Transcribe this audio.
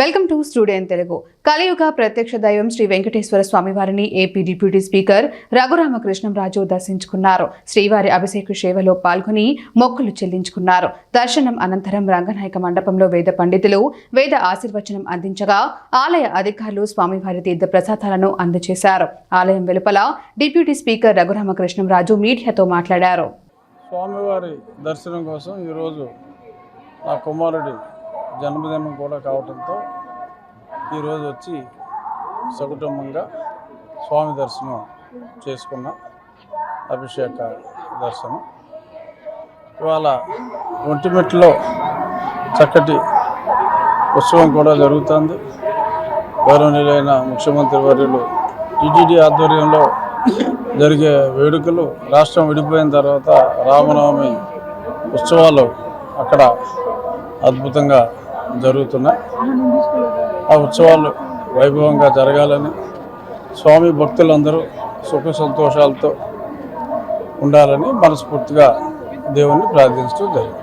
Welcome to student Telugu కలియుగ ప్రత్యక్ష దైవం శ్రీ వెంకటేశ్వర స్వామి వారిని ఏపీ డిప్యూటీ స్పీకర్ రఘురామకృష్ణంరాజు దర్శించుకున్నారు. శ్రీవారి అభిషేక సేవలో పాల్గొని మొక్కులు చెల్లించుకున్నారు. దర్శనం అనంతరం రంగనాయక మండపంలో వేద పండితులు వేద ఆశీర్వచనం అందించగా ఆలయ అధికారులు స్వామివారి తీర్థ ప్రసాదాలను అందజేశారు. ఆలయం వెలుపల డిప్యూటీ స్పీకర్ రఘురామకృష్ణంరాజు మీడియాతో మాట్లాడారు. స్వామివారి దర్శనం కోసం ఈరోజు నా కుమారుడి జన్మదినం కూడా కావడంతో ఈరోజు వచ్చి సకుటుంబంగా స్వామి దర్శనం చేసుకున్న అభిషేక దర్శనం. ఇవాళ ఒంటిమెట్లో చక్కటి ఉత్సవం కూడా జరుగుతుంది. గౌరవనీయులైన ముఖ్యమంత్రి వర్యులు టీటీడీ ఆధ్వర్యంలో జరిగే వేడుకలు రాష్ట్రం విడిపోయిన తర్వాత రామనవమి ఉత్సవాలు అక్కడ అద్భుతంగా జరుగుతున్నాయి. ఆ ఉత్సవాలు వైభవంగా జరగాలని స్వామి భక్తులందరూ సుఖ సంతోషాలతో ఉండాలని మనస్ఫూర్తిగా దేవుణ్ణి ప్రార్థించడం జరిగింది.